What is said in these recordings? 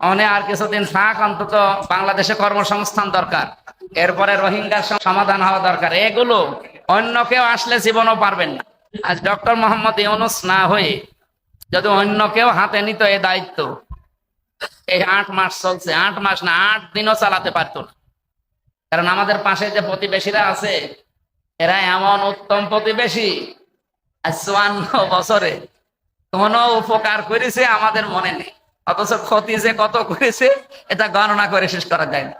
অনে আর কিছুদিন থাক অন্তত বাংলাদেশে কর্মসংস্থান দরকার। এরপরে রোহিঙ্গার সমাধান হওয়া দরকার। এগুলো অন্য কেউ আসলে জীবনও পারবেন না। আজ ডক্টর মোহাম্মদ ইউনুস না হয়ে যদি অন্য কেউ হাতে নিত এই দায়িত্ব এই আট মাস চলছে। আট মাস না, আট দিনও চালাতে পারতো না। কারণ আমাদের পাশে যে প্রতিবেশীরা আছে, এরা এমন উত্তম প্রতিবেশী। চুয়ান্ন বছরে কোন উপকার করেছে আমাদের মনে নেই। অথচ ক্ষতি যে কত করেছে, এটা গণনা করে শেষ করা যায় না।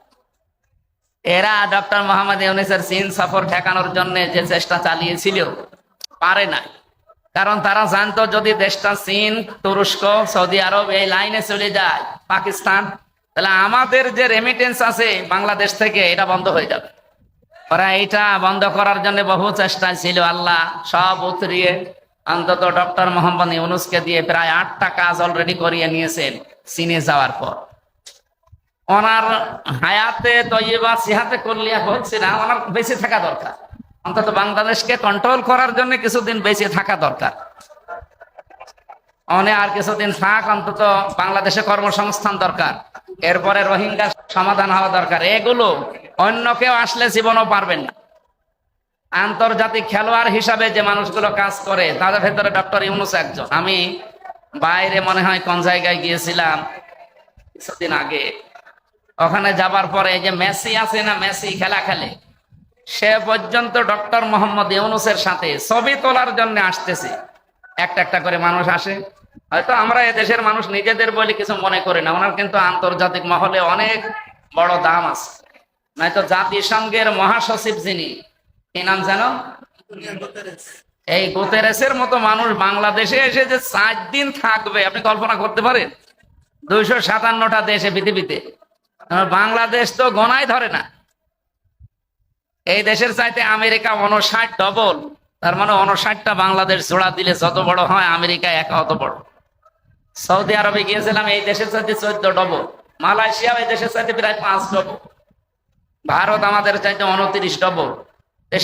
এরা ডক্টর মোহাম্মদ ইউনিসের চীন সফর ঠেকানোর জন্য যে চেষ্টা চালিয়েছিল, পারে না। কারণ তারা জানতো যদি দেশটা চীন, তুরস্ক, সৌদি আরব এই লাইনে চলে যায়, পাকিস্তান, তাহলে আমাদের যে রেমিটেন্স আছে বাংলাদেশ থেকে, এটা বন্ধ হয়ে যাবে। ওরা এটা বন্ধ করার জন্য বহু চেষ্টা ছিল, আল্লাহ সব উতরিয়ে অন্তত ডক্টর মোহাম্মদ ইউনুসকে দিয়ে প্রায় আটটা কাজ অলরেডি করিয়ে নিয়েছেন, চীনে যাওয়ার পর। ওনার হায়াতে তৈবা সিহাতে করলে হচ্ছে না, ওনার বেঁচে থাকা দরকার। অন্তত বাংলাদেশকে কন্ট্রোল করার জন্য কিছুদিন বেঁচে থাকা দরকার। অনে আর কিছুদিন থাক, অন্তত বাংলাদেশে কর্মসংস্থান দরকার। এরপরে রোহিঙ্গা সমাধান হওয়া দরকার। এগুলো অন্য কেউ আসলে জীবনও পারবেন না। আন্তর্জাতিক খেলোয়াড় হিসাবে যে মানুষগুলো কাজ করে তাদের ভেতরে ডক্টর ইউনুস একজন। আমি বাইরে মনে হয় কোন জায়গায় গিয়েছিলাম কিছুদিন আগে। ওখানে যাবার পরে যে মেসি আছে না, মেসি খেলা খেলে। সে পর্যন্ত ডক্টর মোহাম্মদ ইউনুসের সাথে ছবি তোলার জন্য আসতেছে। একটা একটা করে মানুষ আসে। হয়তো আমরা দেশের মানুষ নিজেদের বলে কিছু মনে করি না। ওনার কিন্তু আন্তর্জাতিক মহলে অনেক বড় দাম আছে। নয়তো জাতিসংঘের মহাসচিব যিনি কি নাম জানো? এই গুতেরেসের মতো মানুষ বাংলাদেশে এসে যে চার দিন থাকবে, আপনি কল্পনা করতে পারেন? দুইশো সাতান্নটা দেশে পৃথিবীতে। বাংলাদেশ তো গনায় ধরে না। এই দেশের চাইতে আমেরিকা অনষাট ডবল তার মানে অনষাটটা বাংলাদেশ জোড়া দিলে যত বড় হয়, আমেরিকা একা অত বড়। সৌদি আরবে গিয়েছিলাম, এই দেশের চাইতে চোদ্দ ডবল মালয়েশিয়া এই দেশের চাইতে প্রায় পাঁচ ডবল ভারত আমাদের চাইতে উনত্রিশ ডবল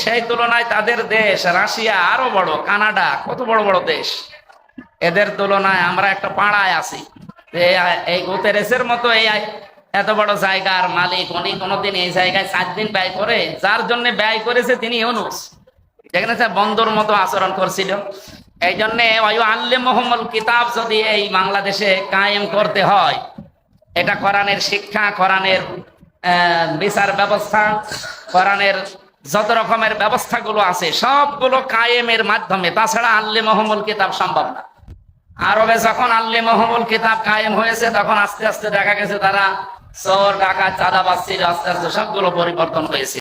সেই তুলনায় তাদের দেশ, রাশিয়া আরও বড়, কানাডা কত বড় বড় দেশ। এদের তুলনায় আমরা একটা পাড়ায় আছি। এই গোতেরেসের মতো এই এত বড় জায়গার মালিক, উনি কোনোদিন এই জায়গায় সাত দিন ব্যয় করে, যার জন্য ব্যয় করেছে তিনি ইউনুস। যেখানে সে বন্দর মতো আচরণ করছিল। এই জন্য আল্লে মোহাম্মদ কিতাব যদি এই বাংলাদেশে কায়েম করতে হয়, এটা কোরআনের শিক্ষা, কোরআনের বিচার ব্যবস্থা, কোরআনের যত রকমের ব্যবস্থাগুলো আছে, সবগুলো কায়েমের মাধ্যমে। তাছাড়া আল্লে মহমুল কিতাব সম্ভব না। আরবে যখন আল্লে মহমুল কিতাব কায়েম হয়েছে, তখন আস্তে আস্তে দেখা গেছে তারা চোর ডাকা চাঁদা বাচ্চির আস্তে আস্তে সবগুলো পরিবর্তন হয়েছে।